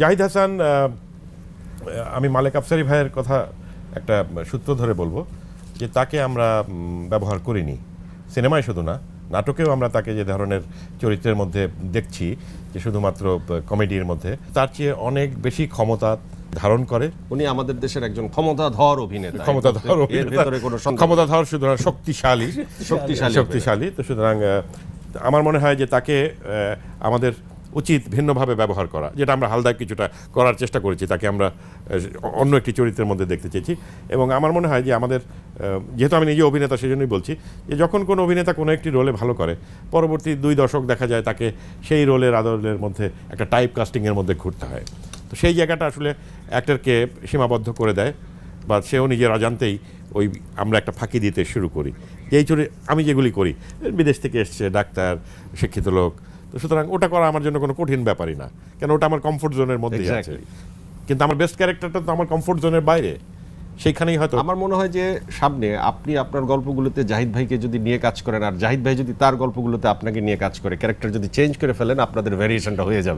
জাহিদ হাসান আমি মালেক আফসারি ভাইয়ের কথা একটা সূত্র ধরে বলব যে তাকে আমরা ব্যবহার করিনি। সিনেমায় শুধু না নাটকেও আমরা তাকে যে ধরনের চরিত্রের মধ্যে দেখছি যে শুধুমাত্র কমেডির মধ্যে তার চেয়ে অনেক বেশি ক্ষমতা ধারণ করে। উনি আমাদের দেশের একজন ক্ষমতাধর অভিনেতা। ক্ষমতাধর। ক্ষমতাধর সুতরাং শক্তিশালী। শক্তিশালী শক্তিশালী তো সুতরাং আমার মনে হয় যে তাকে আমাদের উচিত ভিন্নভাবে ব্যবহার করা, যেটা আমরা হালদায় কিছুটা করার চেষ্টা করেছি, তাকে আমরা অন্য একটি চরিত্রের মধ্যে দেখতে চেয়েছি। এবং আমার মনে হয় যে আমাদের যেহেতু আমি নিজে অভিনেতা সেই জন্যই বলছি, যে যখন কোনো অভিনেতা কোনো একটি রোলে ভালো করে, পরবর্তী দুই দশক দেখা যায় তাকে সেই রোলের আদলের মধ্যে একটা টাইপ কাস্টিংয়ের মধ্যে ঘুরতে হয়। তো সেই জায়গাটা আসলে অ্যাক্টরকে সীমাবদ্ধ করে দেয়, বা সেও নিজের অজান্তেই ওই আমরা একটা ফাঁকি দিতে শুরু করি। এই চলে আমি যেগুলি করি, বিদেশ থেকে এসছে ডাক্তার, শিক্ষিত লোক তো সুতরাং ওটা করা আমার জন্য কোনো কঠিন ব্যাপারই না। কেন ওটা আমার কমফোর্ট জোনের মধ্যেই আছে। কিন্তু আমার বেস্ট ক্যারেক্টারটা তো আমার কমফোর্ট জোনের বাইরে। সেখানেই হয়তো আমার মনে হয় যে সামনে আপনি আপনার গল্পগুলোতে জাহিদ ভাইকে যদি নিয়ে কাজ করেন আর জাহিদ ভাই যদি তার গল্পগুলোতে আপনাকে নিয়ে কাজ করে ক্যারেক্টার যদি চেঞ্জ করে ফেলেন আপনাদের ভ্যারিয়েশনটা হয়ে যাবে।